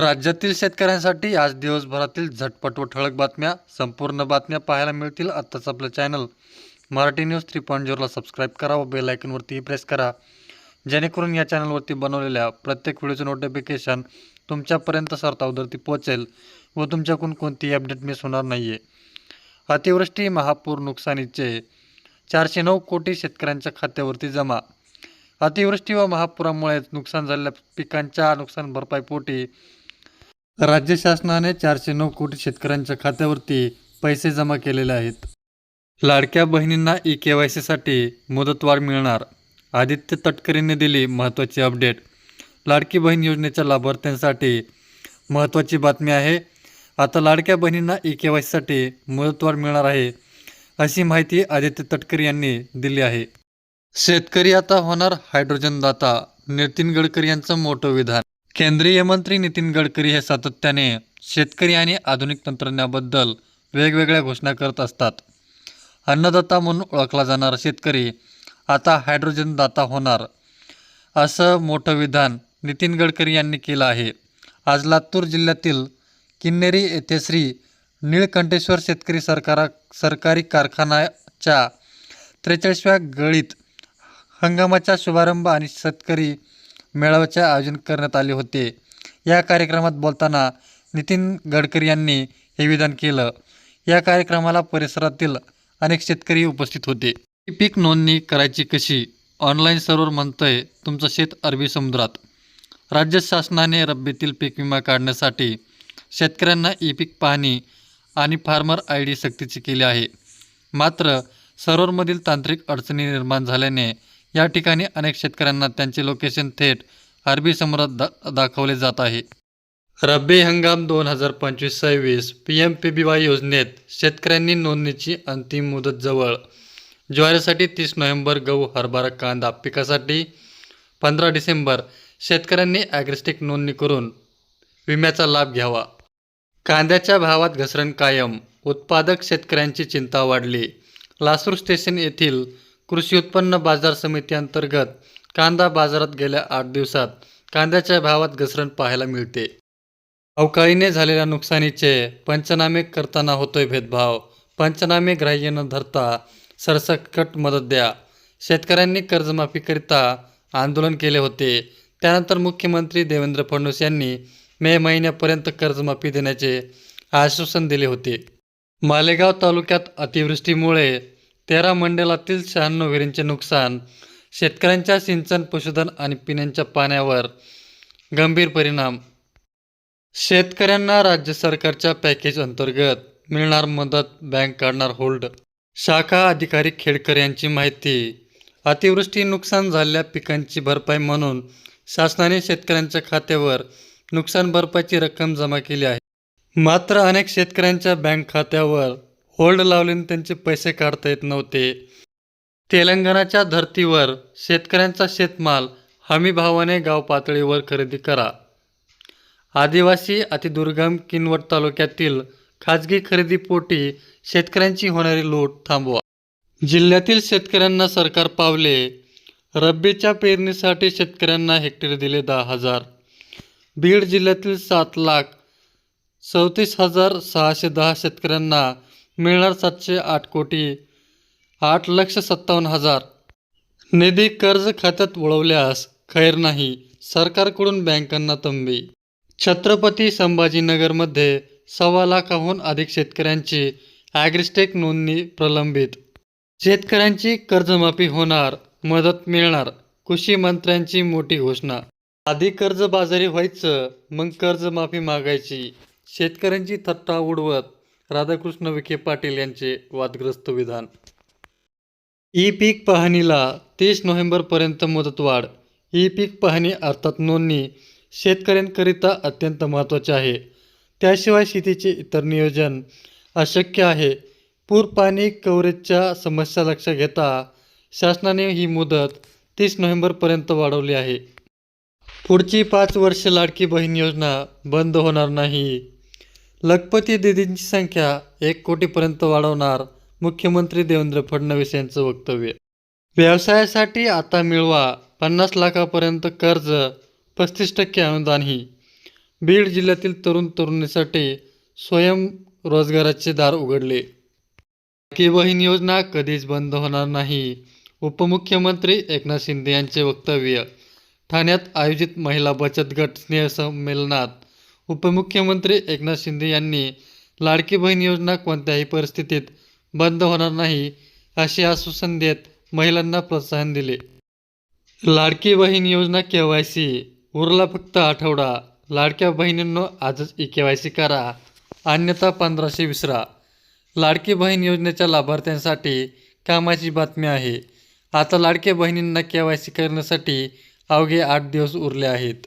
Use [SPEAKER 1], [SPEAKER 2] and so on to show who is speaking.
[SPEAKER 1] राज्यातील शेतकऱ्यांसाठी आज दिवसभरातील झटपट व ठळक बातम्या संपूर्ण बातम्या पाहायला मिळतील आत्ताच आपलं channel. Marathi news three point झिरोला subscribe करा व बेल आयकनवरतीही प्रेस करा. जेणेकरून या चॅनलवरती बनवलेल्या प्रत्येक व्हिडिओचं नोटिफिकेशन तुमच्यापर्यंत सरतावरती पोहोचेल व तुमच्याकडून कोणतीही अपडेट मिस होणार नाही आहे अतिवृष्टी महापूर नुकसानीचे चारशे नऊ कोटी शेतकऱ्यांच्या खात्यावरती जमा. अतिवृष्टी व महापुरामुळे नुकसान झालेल्या पिकांच्या नुकसान भरपाईपोटी राज्य शासनाने चारशे नऊ कोटी शेतकऱ्यांच्या खात्यावरती पैसे जमा केलेले आहेत. लाडक्या बहिणींना ई के वाय सीसाठी मुदतवाढ मिळणार आदित्य तटकरेंनी दिली महत्त्वाची अपडेट. लाडकी बहीण योजनेच्या लाभार्थ्यांसाठी महत्त्वाची बातमी आहे आता लाडक्या बहिणींना ई के वाय सीसाठी मुदतवाढ मिळणार आहे अशी माहिती आदित्य तटकरे यांनी दिली आहे. शेतकरी आता होणार हायड्रोजन दाता नितीन गडकरी यांचं मोठं विधान. केंद्रीय मंत्री नितीन गडकरी हे सातत्याने शेतकरी आणि आधुनिक तंत्रज्ञानाबद्दल वेगवेगळ्या घोषणा करत असतात. अन्नदाता म्हणून ओळखला जाणारा शेतकरी आता हायड्रोजन दाता होणार असं मोठं विधान नितीन गडकरी यांनी केलं आहे. आज लातूर जिल्ह्यातील किन्नेरी येथे श्री निळकंठेश्वर शेतकरी सरकारा सरकारी कारखानाच्या त्रेचाळीसव्या गळीत हंगामाचा शुभारंभ आणि शेतकरी मेळाव्याचे आयोजन करण्यात आले होते. या कार्यक्रमात बोलताना नितीन गडकरी यांनी हे विधान केलं. या कार्यक्रमाला परिसरातील अनेक शेतकरी उपस्थित होते. पीक नोंदणी करायची कशी? ऑनलाईन सर्व्हर म्हणतंय तुमचं शेत अरबी समुद्रात. राज्य शासनाने रब्बीतील पीक विमा काढण्यासाठी शेतकऱ्यांना ई पीक पाहणी आणि फार्मर आय डी सक्तीची केली आहे. मात्र सर्व्हरमधील तांत्रिक अडचणी निर्माण झाल्याने या ठिकाणी अनेक शेतकऱ्यांना त्यांचे लोकेशन थेट अरबी समुद्रात दा दाखवले जात आहे. रब्बी हंगाम दोन हजार पंचवीस सव्वीस P M P B Y योजनेत शेतकऱ्यांनी नोंदणीची अंतिम मुदत जवळ ज्वारीसाठी तीस नोव्हेंबर गहू हरभरा कांदा पिकासाठी पंधरा डिसेंबर शेतकऱ्यांनी ॲग्रिस्टिक नोंदणी करून विम्याचा लाभ घ्यावा. कांद्याच्या भावात घसरण कायम उत्पादक शेतकऱ्यांची चिंता वाढली. लासूर स्टेशन येथील कृषी उत्पन्न बाजार समिती अंतर्गत कांदा बाजारात गेल्या आठ दिवसात कांद्याच्या भावात घसरण पाहायला मिळते. अवकाळीने झालेल्या नुकसानीचे पंचनामे करताना होतोय भेदभाव. पंचनामे ग्राह्य न धरता सरसकट मदत द्या. शेतकऱ्यांनी कर्जमाफीकरिता आंदोलन केले होते. त्यानंतर मुख्यमंत्री देवेंद्र फडणवीस यांनी मे महिन्यापर्यंत कर्जमाफी देण्याचे आश्वासन दिले होते. मालेगाव तालुक्यात अतिवृष्टीमुळे तेरा मंडलातील शहाण्णव विहिरींचे नुकसान शेतकऱ्यांच्या सिंचन पशुधन आणि पिण्याच्या पाण्यावर गंभीर परिणाम. शेतकऱ्यांना राज्य सरकारच्या पॅकेज अंतर्गत मिळणार मदत बँक काढणार होल्ड. शाखा अधिकारी खेडकर यांची माहिती अतिवृष्टी नुकसान झालेल्या पिकांची भरपाई म्हणून शासनाने शेतकऱ्यांच्या खात्यावर नुकसान भरपाईची रक्कम जमा केली आहे. मात्र अनेक शेतकऱ्यांच्या बँक खात्यावर होल्ड लावल्याने त्यांचे पैसे काढता येत नव्हते. तेलंगणाच्या धर्तीवर शेतकऱ्यांचा शेतमाल हमी भावाने गाव पातळीवर खरेदी करा. आदिवासी अतिदुर्गम किनवट तालुक्यातील खाजगी खरेदीपोटी शेतकऱ्यांची होणारी लूट थांबवा. जिल्ह्यातील शेतकऱ्यांना सरकार पावले. रब्बीच्या पेरणीसाठी शेतकऱ्यांना हेक्टर दिले दहा हजार. बीड जिल्ह्यातील सात लाख चौतीस हजार सहाशे दहा शेतकऱ्यांना मिळणार सातशे आठ कोटी. आठ लक्ष सत्तावन्न हजार. निधी कर्ज खात्यात वळवल्यास खैर नाही सरकारकडून बँकांना तंबी. छत्रपती संभाजीनगरमध्ये सव्वा लाखाहून अधिक शेतकऱ्यांची ॲग्रिस्टेक नोंदणी प्रलंबित. शेतकऱ्यांची कर्जमाफी होणार मदत मिळणार कृषी मंत्र्यांची मोठी घोषणा. आधी कर्जबाजारी व्हायचं मग कर्जमाफी मागायची. शेतकऱ्यांची थट्टा उडवत राधाकृष्ण विखे पाटील यांचे वादग्रस्त विधान. ई पीक पाहणीला तीस नोव्हेंबरपर्यंत मुदतवाढ ई पीक पाहणी अर्थात नोंदणी शेतकऱ्यांकरिता अत्यंत महत्त्वाचे आहे. त्याशिवाय शेतीचे इतर नियोजन अशक्य आहे. पूर पाणी कव्हरेजच्या समस्या लक्षात घेता शासनाने ही मुदत तीस नोव्हेंबरपर्यंत वाढवली आहे. पुढची पाच वर्ष लाडकी बहीण योजना बंद होणार नाही. लखपती दिदींची संख्या एक कोटीपर्यंत वाढवणार मुख्यमंत्री देवेंद्र फडणवीस यांचं वक्तव्य. व्यवसायासाठी आता मिळवा पन्नास लाखापर्यंत कर्ज पस्तीस टक्के अनुदानही. बीड जिल्ह्यातील तरुण तरुणीसाठी स्वयंरोजगाराचे दार उघडले. की बहीण योजना कधीच बंद होणार नाही उपमुख्यमंत्री एकनाथ शिंदे यांचे वक्तव्य. ठाण्यात आयोजित महिला बचत गट स्नेहसंमेलनात उपमुख्यमंत्री एकनाथ शिंदे यांनी लाडकी बहीण योजना कोणत्याही परिस्थितीत बंद होणार नाही असे आश्वासन देत महिलांना प्रोत्साहन दिले. लाडकी बहीण योजना के वाय सी उरला फक्त आठवडा. लाडक्या बहिणींनो आजच ई के वाय सी करा. अन्यथा पंधराशे विसरा. लाडकी बहीण योजनेच्या लाभार्थ्यांसाठी कामाची बातमी आहे. आता लाडक्या बहिणींना के वाय सी करण्यासाठी अवघे आठ दिवस उरले आहेत.